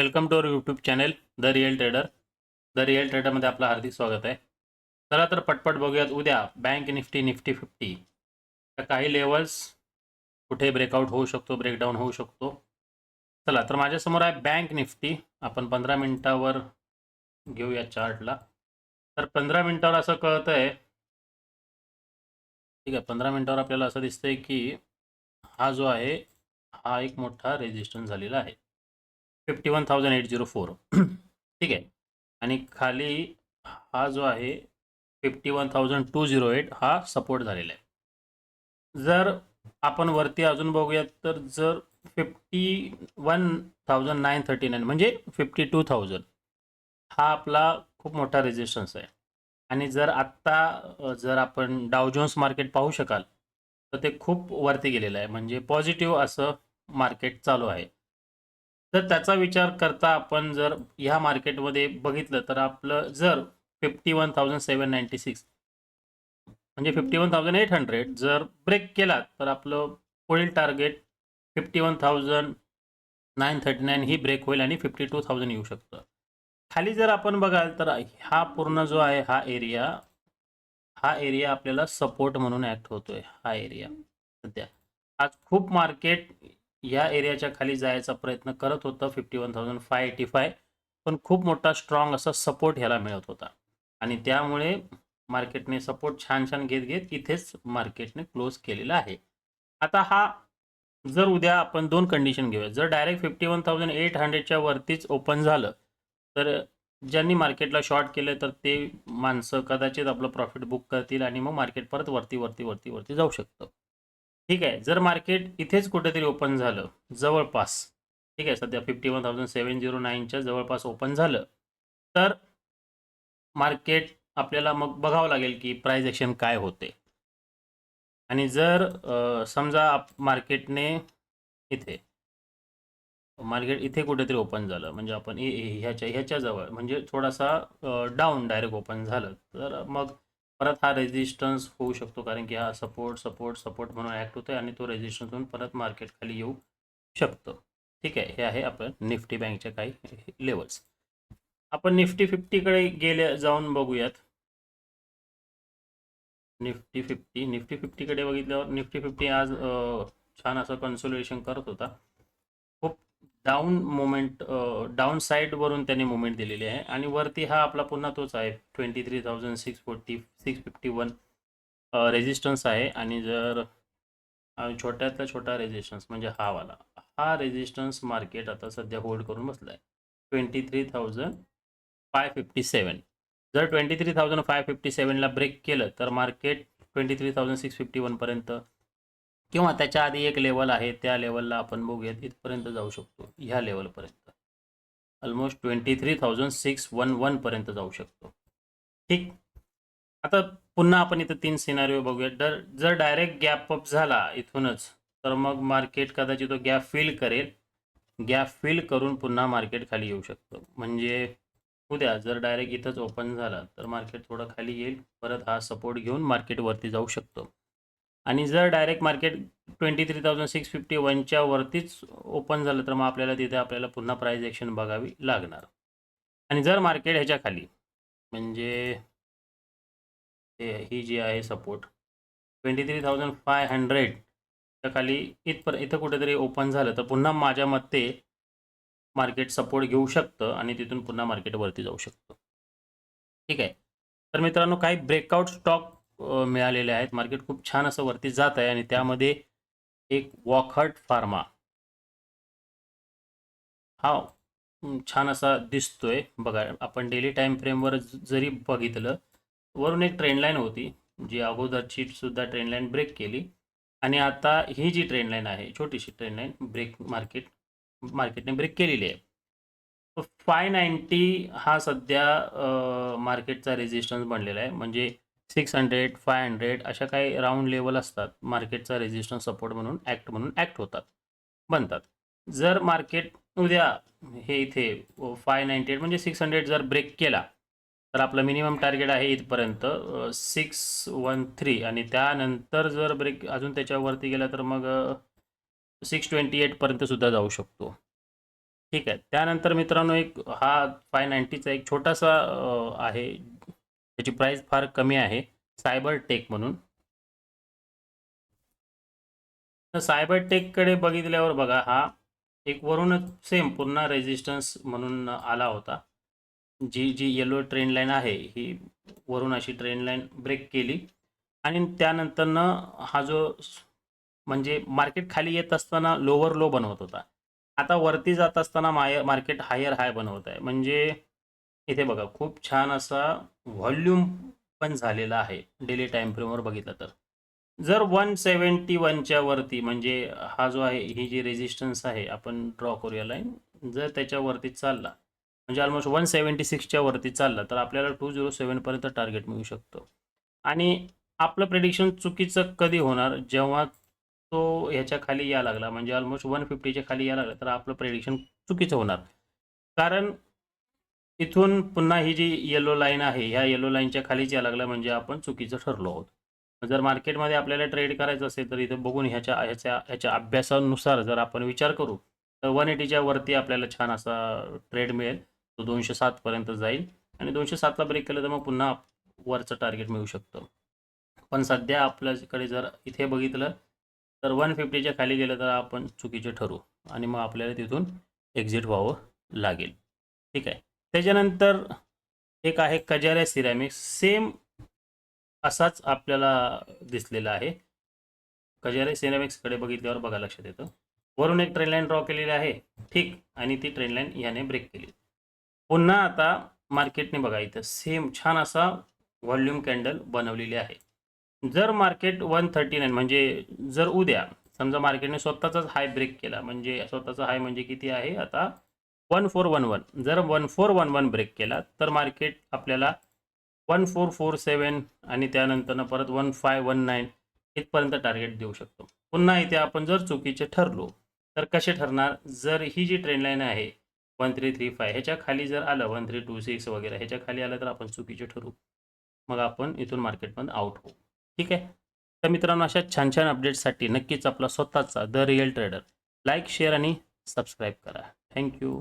Welcome to our YouTube channel the real trader. The real ट्रेडरमध्ये आपलं हार्दिक स्वागत आहे. चला तर पटपट बघूयात उद्या बँक निफ्टी निफ्टी फिफ्टी. तर काही लेवल्स कुठे ब्रेकआउट होऊ शकतो ब्रेकडाऊन होऊ शकतो. चला तर माझ्यासमोर आहे बँक निफ्टी. आपण पंधरा मिनटावर घेऊया चार्टला. तर पंधरा मिनटावर असं कळतं आहे ठीक आहे पंधरा मिनटावर आपल्याला असं दिसतंय की हा जो आहे हा एक मोठा रेजिस्टन्स झालेला आहे. Fifty one thousand eight zero four ठीक आहे. आणि खाली हा जो आहे fifty one thousand two zero eight हा सपोर्ट झालेला आहे. जर आपण वरती अजून बघूयात तर जर fifty one thousand nine thirty nine म्हणजे फिफ्टी टू थाउजंड हा आपला खूप मोठा रेजिस्टन्स आहे. आणि जर आत्ता जर आपण डावजोन्स मार्केट पाहू शकाल तर ते खूप वरती गेलेलं आहे. म्हणजे पॉझिटिव्ह असं मार्केट चालू आहे. तर त्याचा विचार करता आपण जर ह्या मार्केटमध्ये बघितलं तर आपलं जर fifty one thousand seven ninety six म्हणजे fifty one thousand eight hundred जर ब्रेक केला तर आपलं पुढील target fifty one thousand nine thirty nine ही ब्रेक होईल आणि फिफ्टी टू थाउजंड येऊ शकतं. खाली जर आपण बघाल तर हा पूर्ण जो आहे हा एरिया हा एरिया आपल्याला सपोर्ट म्हणून ॲक्ट होतोय. हा एरिया सध्या आज खूप मार्केट या एरियाच्या खाली जायचा प्रयत्न करत होतं fifty one thousand five eighty five पण खूप मोठा स्ट्रॉंग असा सपोर्ट ह्याला मिळत होता. आणि त्यामुळे मार्केटने सपोर्ट छान छान घेत घेत इथेच मार्केटने क्लोज केलेला आहे. आता हा जर उद्या आपण दोन कंडिशन घेऊया जर direct fifty one thousand eight हंड्रेडच्या वरतीच ओपन झालं तर ज्यांनी मार्केटला शॉर्ट केलं तर ते माणसं कदाचित आपलं प्रॉफिट बुक करतील आणि मग मार्केट परत वरती वरती वरती वरती जाऊ शकतं. ठीक आहे. जर मार्केट इथेच कुठेतरी ओपन झालं जवळपास ठीक आहे सध्या fifty one thousand seven zero नाईनच्या जवळपास ओपन झालं तर मार्केट आपल्याला मग बघावं लागेल की प्राईज ॲक्शन काय होते. आणि जर समजा मार्केटने इथे मार्केट इथे कुठेतरी ओपन झालं म्हणजे आपण ह्याच्या ह्याच्याजवळ म्हणजे थोडासा डाऊन डायरेक्ट ओपन झालं तर मग परत हा रेजिस्टन्स होऊ शकतो कारण की हा सपोर्ट सपोर्ट सपोर्ट म्हणून ॲक्ट होतोय आणि तो रेजिस्टन्स होऊन परत मार्केट खाली येऊ शकतो. ठीक आहे? हे आहे आपण निफ्टी बँकच्या काही लेवल्स आपण निफ्टी फिफ्टीकडे गेले जाऊन बघूयात. निफ्टी फिफ्टी निफ्टी फिफ्टीकडे बघितल्यावर निफ्टी फिफ्टी आज छान असं कन्सोलेशन करत होता. डाऊन मोमेंट डाऊन साईडवरून त्यांनी मुवमेंट दिलेली आहे. आणि वरती हा आपला पुन्हा तोच आहे. Twenty three thousand six forty six fifty one resistance आहे. आणि जर छोट्यातला छोटा रेजिस्टन्स म्हणजे हा वाला. हा रेजिस्टन्स मार्केट आता सध्या होल्ड करून बसला आहे twenty three thousand five fifty seven जर twenty three thousand five fifty सेवनला break केलं तर market twenty three thousand six fifty वनपर्यंत किंवा त्याच्या आधी एक लेवल आहे त्या लेवलला आपण बघूयात इथपर्यंत जाऊ शकतो ह्या लेवलपर्यंत almost twenty three thousand six one वनपर्यंत जाऊ शकतो. ठीक? आता पुन्हा आपण इथं तीन सिनारिओ बघूया जर जर डायरेक्ट गॅप अप झाला इथूनच तर मग मार्केट कदाचित तो गॅप फिल करेल. गॅप फिल करून पुन्हा मार्केट खाली येऊ शकतो. म्हणजे उद्या जर डायरेक्ट इथंच ओपन झाला तर मार्केट थोडं खाली येईल. परत हा सपोर्ट घेऊन मार्केट वरती जाऊ शकतो. आणि जर direct market twenty three thousand six fifty वनच्या वरतीच ओपन झालं तर मग आपल्याला तिथे आपल्याला पुन्हा प्राईज ॲक्शन बघावी लागणार. आणि जर मार्केट ह्याच्या खाली म्हणजे ही जी आहे support twenty three thousand five हंड्रेडच्या खाली इथपर इथं कुठेतरी ओपन झालं तर पुन्हा माझ्या मते मार्केट सपोर्ट घेऊ शकतं आणि तिथून पुन्हा मार्केट वरती जाऊ शकतं. ठीक आहे? तर मित्रांनो काही ब्रेकआउट स्टॉक मिळालेले आहेत. मार्केट खूप छान असं वरती जात आहे आणि त्यामध्ये एक वॉकहर्ट फार्मा हा छान असा दिसतोय. बघा आपण डेली टाईम फ्रेमवर जरी बघितलं वरून एक ट्रेंड लाईन होती जी अगोदरची सुद्धा ट्रेंड लाईन ब्रेक केली. आणि आता ही जी ट्रेंड लाईन आहे छोटीशी ट्रेंड लाईन ब्रेक मार्केट मार्केटने ब्रेक केलेली आहे. फाय नाईन्टी हा सध्या मार्केटचा रेजिस्टन्स बनलेला आहे. म्हणजे सिक्स हंड्रेड फाय हंड्रेड अशा काही राऊंड लेवल असतात. मार्केटचा रेजिस्टन्स सपोर्ट म्हणून ॲक्ट म्हणून ॲक्ट होतात बनतात. जर मार्केट उद्या हे इथे फाय नाईन्टी एट म्हणजे सिक्स हंड्रेड जर ब्रेक केला तर आपलं मिनिमम टार्गेट आहे इथपर्यंत सिक्स वन थ्री आणि त्यानंतर जर ब्रेक अजून त्याच्यावरती गेला तर मग सिक्स ट्वेंटी एटपर्यंत सुद्धा जाऊ शकतो. ठीक आहे. त्यानंतर मित्रांनो एक हा फाय नाईन्टीचा एक छोटासा आहे त्याची प्राईस फार कमी आहे. सायबर टेक म्हणून. सायबर टेककडे बघितल्यावर बघा हा एक वरूनच सेम पुन्हा रेजिस्टन्स म्हणून आला होता. जी जी येलो ट्रेन लाईन आहे ही वरून अशी ट्रेन लाईन ब्रेक केली. आणि त्यानंतरनं हा जो म्हणजे मार्केट खाली येत असताना लोवर लो बनवत होता. आता वरती जात असताना माय मार्केट हायर हाय बनवत आहे. म्हणजे इथे बघा खूप छान असा व्हॉल्यूम पण झालेला आहे डेली टाईम फ्रेमवर बघितलं तर. जर वन सेवन्टी वनच्या वरती म्हणजे हा जो आहे ही जी रेजिस्टन्स आहे आपण ड्रॉ करूया लाईन जर त्याच्यावरती चालला म्हणजे ऑलमोस्ट वन सेवन्टी सिक्सच्या वरती चालला तर आपल्याला टू झिरो सेवनपर्यंत टार्गेट मिळू शकतो. आणि आपलं प्रेडिक्शन चुकीचं कधी होणार जेव्हा तो ह्याच्या खाली या लागला म्हणजे ऑलमोस्ट वन फिफ्टीच्या खाली या लागला तर आपलं प्रेडिक्शन चुकीचं होणार. कारण इथून पुन्हा ही जी येलो लाईन आहे ह्या येलो लाईनच्या खालीच या लागलं म्हणजे आपण चुकीचं ठरलो आहोत. जर मार्केटमध्ये आपल्याला ट्रेड करायचं असेल तर इथं बघून ह्याच्या ह्याच्या ह्याच्या अभ्यासानुसार जर आपण विचार करू तर वन एटीच्या वरती आपल्याला छान असा ट्रेड मिळेल. तो दोनशे सातपर्यंत जाईल आणि दोनशे सातला ब्रेक केलं तर मग पुन्हा वरचं टार्गेट मिळू शकतं. पण सध्या आपल्याकडे जर इथे बघितलं तर वन फिफ्टीच्या खाली गेलं तर आपण चुकीचे ठरू आणि मग आपल्याला तिथून एक्झिट व्हावं लागेल. ठीक आहे? त्याच्यानंतर एक आहे कजाऱ्या सिरॅमिक्स सेम असाच आपल्याला दिसलेला आहे. कजाऱ्या सिरॅमिक्सकडे बघितल्यावर बघा लक्षात येतं. वरून एक ट्रेन लाईन ड्रॉ केलेली आहे. ठीक. आणि ती ट्रेन लाईन याने ब्रेक केली. पुन्हा आता मार्केटने बघा इथं सेम छान असा व्हॉल्यूम कॅन्डल बनवलेली आहे. जर मार्केट वन थर्टी नाईन म्हणजे जर उद्या समजा मार्केटने स्वतःचाच हाय ब्रेक केला म्हणजे स्वतःचा हाय म्हणजे किती आहे? आता वन फोर वन वन जर one four one one break केला तर मार्केट आपल्याला वन फोर फोर सेवन आणि त्यानंतरनं परत वन फाय वन नाईन इथपर्यंत टार्गेट देऊ शकतो. पुन्हा इथे आपण जर चुकीचे ठरलो तर कसे ठरणार? जर ही जी ट्रेंड लाईन आहे वन थ्री थ्री फाय ह्याच्या खाली जर आलं वन थ्री टू सिक्स वगैरे ह्याच्या खाली आलं तर आपण चुकीचे ठरू. मग आपण इथून मार्केटमध्ये आउट होऊ. ठीक आहे? तर मित्रांनो अशा छान छान अपडेट्ससाठी नक्कीच आपला स्वतःचा the real trader like share आणि सबस्क्राईब करा. Thank you